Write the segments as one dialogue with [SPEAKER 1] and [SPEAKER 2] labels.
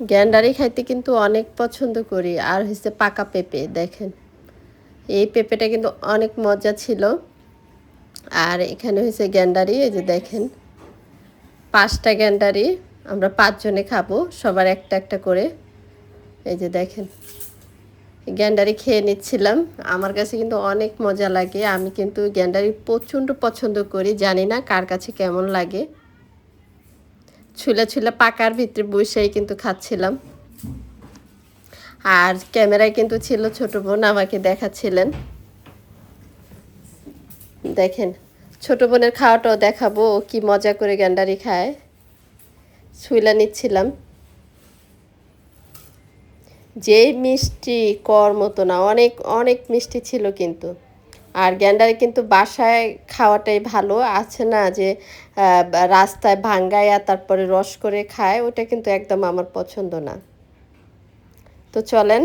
[SPEAKER 1] গ্যান্ডারি খাইতে কিন্তু অনেক পছন্দ করি। আর হচ্ছে পাকা পেঁপে, দেখেন। এই পেঁপেটা কিন্তু অনেক মজা ছিল। আর এখানে হয়েছে গ্যান্ডারি, এই যে দেখেন। পাঁচটা গ্যান্ডারি, আমরা পাঁচজনে খাব, সবার একটা একটা করে। এই যে দেখেন। গ্যান্ডারি খেয়ে নিচ্ছিলাম। আমার কাছে কিন্তু অনেক মজা লাগে। আমি কিন্তু গ্যান্ডারি প্রচণ্ড পছন্দ করি, জানি না কার কাছে কেমন লাগে। ছুলে ছুলে পাকার ভিতরে বসেই কিন্তু খাচ্ছিলাম। আর ক্যামেরায় কিন্তু ছিল ছোট বোন, আমাকে দেখাচ্ছিলেন। দেখেন, ছোট বোনের খাওয়াটাও দেখাবো কি মজা করে গ্যান্ডারি খায়। ছুইলা নিচ্ছিলাম। যেই মিষ্টি কর মতো না, অনেক অনেক মিষ্টি ছিল কিন্তু। আর গ্যান্ডারে কিন্তু বাসায় খাওয়াটাই ভালো। আছে না যে রাস্তায় ভাঙ্গায়া তারপরে রস করে খায়, ওটা কিন্তু একদম আমার পছন্দ না। তো চলেন।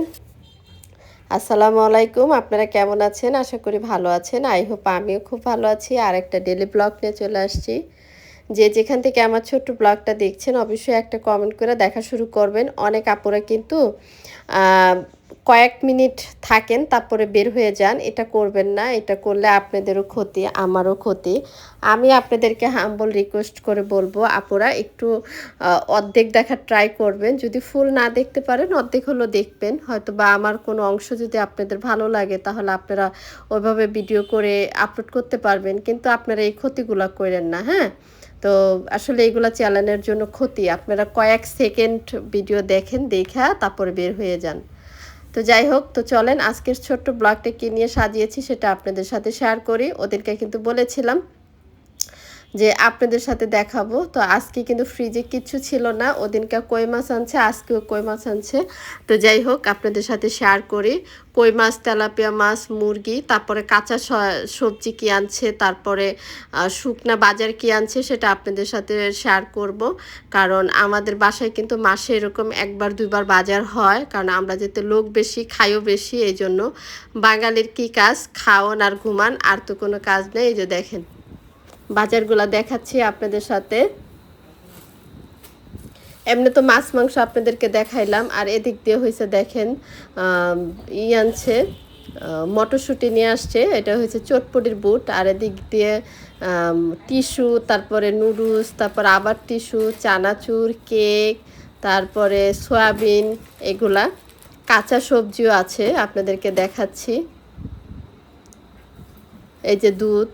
[SPEAKER 1] আসসালামু আলাইকুম, আপনারা কেমন আছেন? আশা করি ভালো আছেন। আই হোপ আমিও খুব ভালো আছি। আর একটা ডেলি ব্লগ নিয়ে চলে আসছি। যে যেখান থেকে আমার ছোট্ট ব্লগটা দেখছেন, অবশ্যই একটা কমেন্ট করে দেখা শুরু করবেন। অনেক আপুরা কিন্তু কয়েক মিনিট থাকেন, তারপরে বের হয়ে যান। এটা করবেন না, এটা করলে আপনাদেরও ক্ষতি, আমারও ক্ষতি। আমি আপনাদেরকে হাম্বল রিকোয়েস্ট করে বলব, আপুরা একটু অর্ধেক দেখার ট্রাই করবেন। যদি ফুল না দেখতে পারেন, অর্ধেক হলো দেখবেন। হয়তো বা আমার কোনো অংশ যদি আপনাদের ভালো লাগে, তাহলে আপনারা ওইভাবে ভিডিও করে আপলোড করতে পারবেন। কিন্তু আপনারা এই ক্ষতিগুলো করেন না হ্যাঁ? তো আসলে এগুলো চ্যানেলের জন্য ক্ষতি। আপনারা কয়েক সেকেন্ড ভিডিও দেখেন, দেখা, তারপরে বের হয়ে যান। তো যাই হোক, তো চলেন আজকের ছোট্ট ব্লগটা কি নিয়ে সাজিয়েছি সেটা আপনাদের সাথে শেয়ার করি। ওদেরকে কিন্তু বলেছিলাম যে আপনাদের সাথে দেখাবো। তো আজকে কিন্তু ফ্রিজে কিছু ছিল না। ওদিনকে কই মাছ আনছে, আজকেও কই মাছ আনছে। তো যাই হোক, আপনাদের সাথে শেয়ার করি। কই মাছ, তেলাপিয়া মাছ, মুরগি, তারপরে কাঁচা সবজি কি আনছে, তারপরে শুকনা বাজার কি আনছে, সেটা আপনাদের সাথে শেয়ার করব। কারণ আমাদের বাসায় কিন্তু মাসে এরকম একবার, দুইবার বাজার হয়। কারণ আমরা যেতে লোক বেশি, খাইও বেশি এই জন্য বাঙালির কি কাজ? খাওয়ান আর ঘুমান, আর তো কোনো কাজ নেই। এই যে দেখেন। বাজারগুলো দেখাচ্ছি আপনাদের সাথে। এমনি তো মাছ, মাংস আপনাদেরকে দেখাইলাম, আর এদিক দিয়ে হয়েছে দেখেন ই আনছে মটরশুঁটি নিয়ে আসছে, এটা হয়েছে চটপটির বুট, আর এদিক দিয়ে টিস্যু, তারপরে নুডলস, তারপর আবার টিস্যু, চানাচুর, কেক, তারপরে সয়াবিন, এগুলা। কাঁচা সবজিও আছে, আপনাদেরকে দেখাচ্ছি। এই যে দুধ,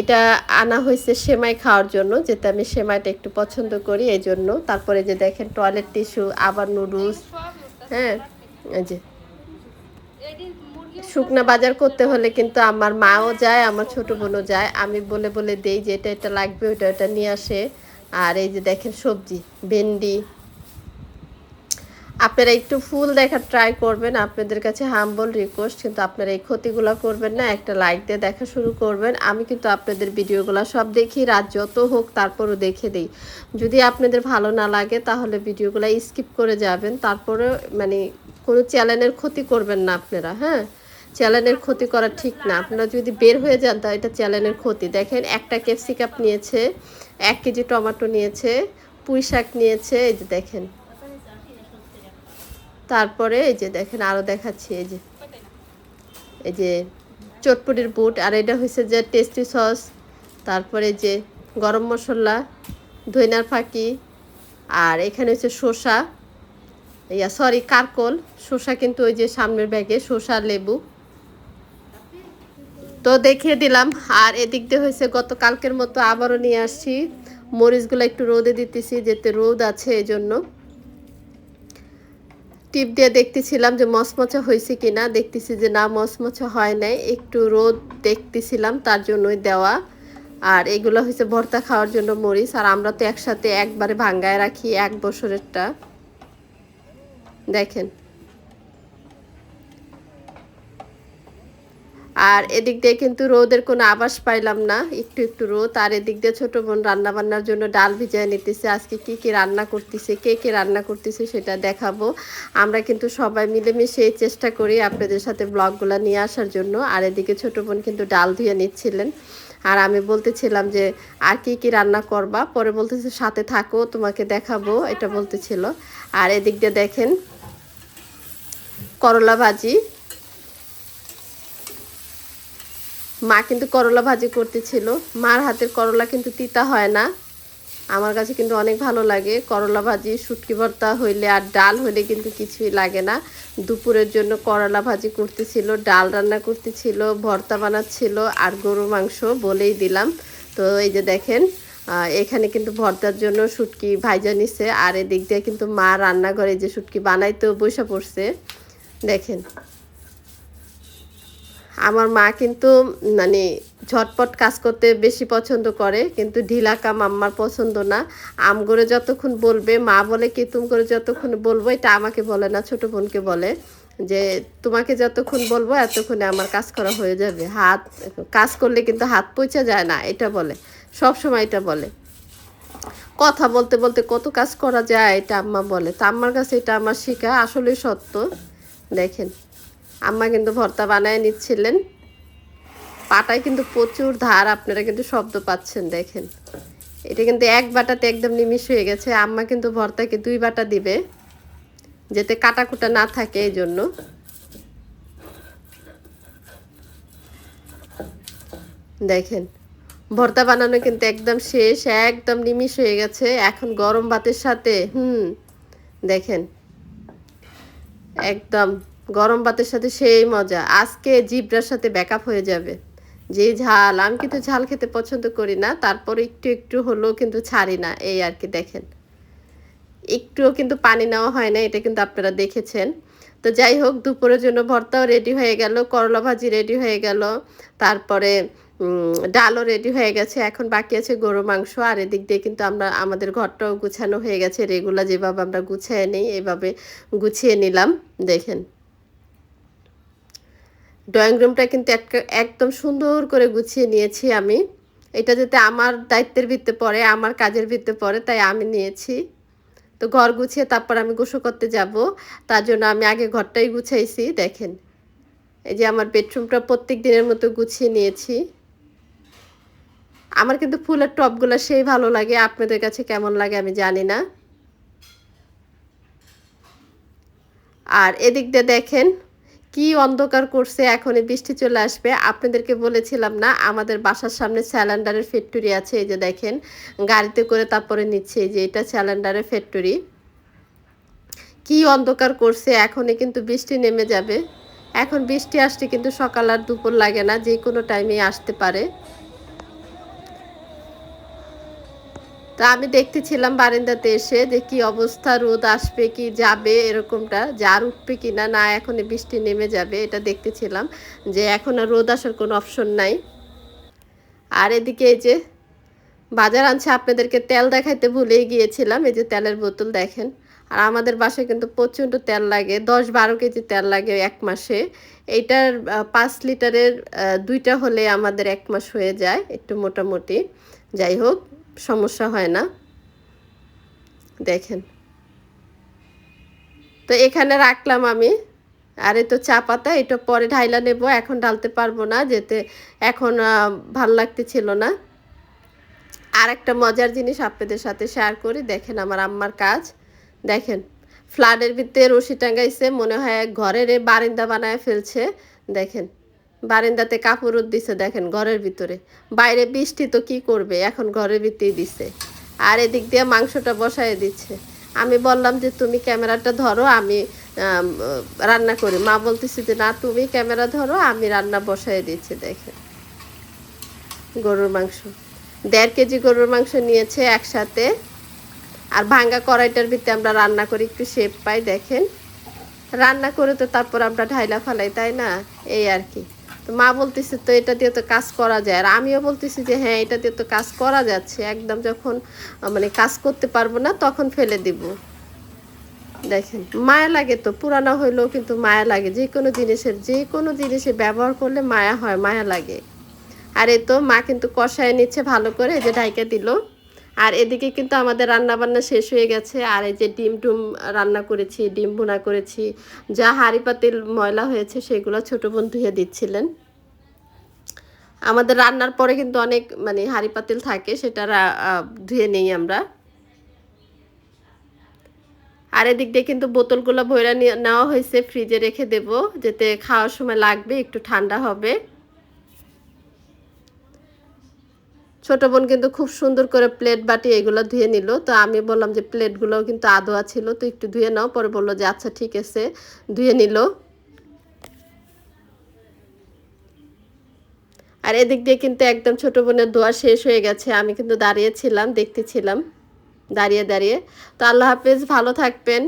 [SPEAKER 1] এটা আনা হয়েছে সেমাই খাওয়ার জন্য যেটা আমি সেমাইটা একটু পছন্দ করি, এই জন্য। তারপরে যে দেখেন টয়লেট টিস্যু আবার নুডলস হ্যাঁ এই যে। শুকনা বাজার করতে হলে কিন্তু আমার মাও যায়, আমার ছোট বোনও যায়। আমি বলে বলে দেই যে এটা এটা লাগবে, ওইটা ওটা নিয়ে আসে। আর এই যে দেখেন সবজি, ভেন্ডি আপনারা একটু ফুল দেখার ট্রাই করবেন, আপনাদের কাছে হাম্বল রিকোয়েস্ট কিন্তু আপনারা এই ক্ষতিগুলো করবেন না। একটা লাইক দিয়ে দেখা শুরু করবেন। আমি কিন্তু আপনাদের ভিডিওগুলো সব দেখি, রাত যত হোক তারপরও দেখে দিই। যদি আপনাদের ভালো না লাগে, তাহলে ভিডিওগুলো স্কিপ করে যাবেন। তারপরে মানে কোনো চ্যানেলের ক্ষতি করবেন না আপনারা হ্যাঁ? চ্যানেলের ক্ষতি করা ঠিক না। আপনারা যদি বের হয়ে যান, তা এটা চ্যানেলের ক্ষতি। দেখেন, একটা ক্যাপসিকাপ নিয়েছে, এক কেজি টমেটো নিয়েছে পুঁই শাক নিয়েছে, এই যে দেখেন। তারপরে এই যে দেখেন আরও দেখাচ্ছি, এই যে এই যে চটপটির বুট, আর এটা হয়েছে যে টেস্টি সস, তারপরে যে গরম মশলা, ধইনার ফাঁকি, আর এখানে হচ্ছে শসা, ইয়া, সরি, কারকল, শসা কিন্তু ওই যে সামনের ব্যাগে, শসা লেবু। তো দেখিয়ে দিলাম, আর এদিক দিয়ে হয়েছে গতকালকের মতো আবারও নিয়ে আসছি। মরিচগুলো একটু রোদে দিতেছি, যেতে রোদ আছে এই জন্য টিপ দিয়ে দেখতেছিলাম যে মচমচা হয়েছে কি না দেখতেছি যে না, মচমচা হয় নাই। একটু রোদ দেখতেছিলাম তার জন্যই দেওয়া। আর এগুলো হয়েছে ভর্তা খাওয়ার জন্য মরিচ। আর আমরা তো একসাথে একবারে ভাঙ্গায় রাখি এক বছরেরটা। দেখেন। আর এদিক দিয়ে কিন্তু রোদের কোনো আবাস পাইলাম না, একটু একটু রোদ। আর এদিক দিয়ে ছোটো বোন রান্না বান্নার জন্য ডাল ভিজায় নিতেছে। আজকে কি কি রান্না করতেছে, কে কে রান্না করতেছে সেটা দেখাবো। আমরা কিন্তু সবাই মিলেমিশে চেষ্টা করি আপনাদের সাথে ব্লগগুলো নিয়ে আসার জন্য। আর এদিকে ছোটো বোন কিন্তু ডাল ধুয়ে নিচ্ছিলেন। আর আমি বলতেছিলাম যে, আর কি কি রান্না করবা? পরে বলতেছে, সাথে থাকো, তোমাকে দেখাবো। এটা বলতেছিল। আর এদিক দিয়ে দেখেন, করলা ভাজি মা কিন্তু করলা ভাজি করতেছিল। মার হাতের করলা কিন্তু তিতা হয় না। আমার কাছে কিন্তু অনেক ভালো লাগে। করলা ভাজি, শুটকি ভর্তা হইলে আর ডাল হইলে কিন্তু কিছুই লাগে না। দুপুরের জন্য করলা ভাজি করতেছিল, ডাল রান্না করতেছিল, ভর্তা বানাচ্ছিল আর গরু মাংস বলেই দিলাম। তো এই যে দেখেন এখানে কিন্তু ভর্তার জন্য শুটকি ভাইজা নিছে আর এদিক দিয়ে কিন্তু মা রান্নাঘরে যে শুটকি বানাইতেও বসে পড়ছে। দেখেন আমার মা কিন্তু মানে ঝটপট কাজ করতে বেশি পছন্দ করে, কিন্তু ঢিলা কাম আমার পছন্দ না। আম করে যতক্ষণ বলবে, মা বলে কি তুম করে যতক্ষণ বলব, এটা আমাকে বলে না, ছোট বোনকে বলে, যে তোমাকে যতক্ষণ বলব, এতক্ষণে আমার কাজ করা হয়ে যাবে। হাত, কাজ করলে কিন্তু হাত পৌঁছা যায় না, এটা বলে, সব সময় এটা বলে। কথা বলতে বলতে কত কাজ করা যায়, এটা আম্মা বলে। তা আম্মার কাছে এটা আমার শেখা আসলে সত্য। দেখেন। আম্মা কিন্তু ভর্তা বানায় নিচ্ছিলেন। পাটায় কিন্তু প্রচুর ধার, আপনারা কিন্তু শব্দ পাচ্ছেন, দেখেন। এটা কিন্তু এক বাটাতে একদম নিমিষ হয়ে গেছে। আম্মা কিন্তু ভর্তাকে দুই বাটা দিবে, যাতে কাটাকুটা না থাকে এই জন্য দেখেন, ভর্তা বানানো কিন্তু একদম শেষ, একদম নিমিষ হয়ে গেছে। এখন গরম ভাতের সাথে, হুম, দেখেন, একদম গরম ভাতের সাথে সেই মজা। আজকে জিব্রার সাথে ব্যাকআপ হয়ে যাবে। যে ঝাল, আমি কিন্তু ঝাল খেতে পছন্দ করি না তারপরে একটু একটু হলেও কিন্তু ছাড়ি না, এই আর কি দেখেন। একটুও কিন্তু পানি নেওয়া হয় না, এটা কিন্তু আপনারা দেখেছেন। তো যাই হোক, দুপুরের জন্য ভর্তাও রেডি হয়ে গেল, করলা ভাজি রেডি হয়ে গেল, তারপরে ডালও রেডি হয়ে গেছে, এখন বাকি আছে গরু মাংস, আর এদিক দিয়ে কিন্তু আমরা, আমাদের ঘরটাও গুছানো হয়ে গেছে রেগুলার যেভাবে আমরা গুছিয়ে নিই, এভাবে গুছিয়ে নিলাম, দেখেন। ড্রয়িং রুমটা কিন্তু এক- একদম সুন্দর করে গুছিয়ে নিয়েছি আমি। এটা যাতে আমার দায়িত্বের ভিত্তে পড়ে, আমার কাজের ভিত্তে পড়ে, তাই আমি নিয়েছি। তো ঘর গুছিয়ে তারপর আমি গোসল করতে যাব। তার জন্য আমি আগে ঘরটাই গুছাইছি, দেখেন। এই যে আমার বেডরুমটা প্রত্যেক দিনের মতো গুছিয়ে নিয়েছি। আমার কিন্তু ফুলের টপগুলো সেই ভালো লাগে, আপনাদের কাছে কেমন লাগে আমি জানি না। আর এদিক দিয়ে দেখেন কি অন্ধকার করছে, এখনই বৃষ্টি চলে আসবে। আপনাদেরকে বলেছিলাম না, আমাদের বাসার সামনে স্যালেন্ডারের ফ্যাক্টরি আছে, এই যে দেখেন। গাড়িতে করে তারপরে নিচ্ছে যে এটা স্যালেন্ডারের ফ্যাক্টরি কি অন্ধকার করছে, এখনই কিন্তু বৃষ্টি নেমে যাবে। এখন বৃষ্টি আসতে কিন্তু সকাল আর দুপুর লাগে না, যে কোনো টাইমে আসতে পারে। তা আমি দেখতেছিলাম বারান্দাতে এসে যে কি অবস্থা, রোদ আসবে কি যাবে এরকমটা, যার উঠবে কি না না এখন বৃষ্টি নেমে যাবে এটা দেখতেছিলাম যে এখন আর রোদ আসার কোনো অপশন নাই। আর এদিকে এই যে বাজার আনছে, আপনাদেরকে তেল দেখাইতে ভুলেই গিয়েছিলাম, এই যে তেলের বোতল দেখেন। আর আমাদের বাসায় কিন্তু প্রচণ্ড তেল লাগে, দশ বারো কেজি তেল লাগে এক মাসে। এইটার পাঁচ লিটারের দুইটা হলে আমাদের এক মাস হয়ে যায়, একটু মোটামুটি। যাই হোক সমস্যা হয় না। দেখেন। তো এখানে রাখলাম আমি। আর তো চা পাতা এটা পরে ঢাইলা নেব, এখন ঢালতে পারব না, যেতে এখন ভালো লাগতেছিল না। আর একটা মজার জিনিস আপনাদের সাথে শেয়ার করি, দেখেন আমার আম্মার কাজ। দেখেন ফ্লাডের ভিতরে রশি টাঙ্গাইছে মনে হয় ঘরের বারিন্দা বানায় ফেলছে। দেখেন বারিন্দাতে কাপড় দিছে দেখেন ঘরের ভিতরে। বাইরে বৃষ্টি তো কি করবে? এখন ঘরের ভিতরেই দিছে। আর এদিক দিয়ে মাংসটা বসায় দিচ্ছে। আমি বললাম যে, তুমি ক্যামেরাটা ধরো, আমি রান্না করি। মা বলতেছি যে, না, তুমি ক্যামেরা ধরো, আমি রান্না বসায় দিচ্ছি, দেখেন। গরুর মাংস। দেড় কেজি গরুর মাংস নিয়েছে একসাথে। আর ভাঙ্গা কড়াইটার ভিতরে আমরা রান্না করি, একটু শেপ পাই, দেখেন। রান্না করে তো তারপর আমরা ঢাইলা ফালাই, তাই না? এই আর কি। তো মা বলতেছে, তো এটা দিয়ে তো কাজ করা যায়। আর আমিও বলতেছি যে হ্যাঁ এটা দিয়ে তো কাজ করা যাচ্ছে। একদম যখন মানে কাজ করতে পারব না, তখন ফেলে দিব। দেখেন, মায়া লাগে তো, পুরানো হইলেও কিন্তু মায়া লাগে। যে কোনো জিনিসের, যে কোনো জিনিসে ব্যবহার করলে মায়া হয়, মায়া লাগে। আর এ তো মা কিন্তু কষায় নিচ্ছে ভালো করে যে ঢাইকা দিল। আর এদিকে কিন্তু আমাদের রান্না বান্না শেষ হয়ে গেছে। আর এই যে ডিম টুম রান্না করেছি, ডিম ভুনা করেছি, যা হাঁড়ি পাতিল, ময়লা হয়েছে, সেগুলো ছোট বোন ধুয়ে দিচ্ছিলেন। আমাদের রান্নার পরে কিন্তু অনেক মানে হাঁড়ি পাতিল থাকে, সেটা ধুয়ে নেই আমরা। আর এদিক দিয়ে কিন্তু বোতলগুলো ভৈরা নেওয়া হয়েছে, ফ্রিজে রেখে দেব, যেতে খাওয়ার সময় লাগবে, একটু ঠান্ডা হবে। ছোট বোন কিন্তু খুব সুন্দর করে প্লেট বাটি এগুলো ধুয়ে নিল। তো আমি বললাম যে প্লেটগুলোও কিন্তু আদোয়া ছিল, তো একটু ধুয়ে নাও। পরে বলল যে আচ্ছা ঠিক আছে। ধুয়ে নিল। আর এদিক দিয়ে কিন্তু একদম ছোট বোনের দোয়া শেষ হয়ে গেছে। আমি কিন্তু দাঁড়িয়েছিলাম দেখতেছিলাম দাঁড়িয়ে দাঁড়িয়ে। তো আল্লাহ হাফেজ, ভালো থাকবেন।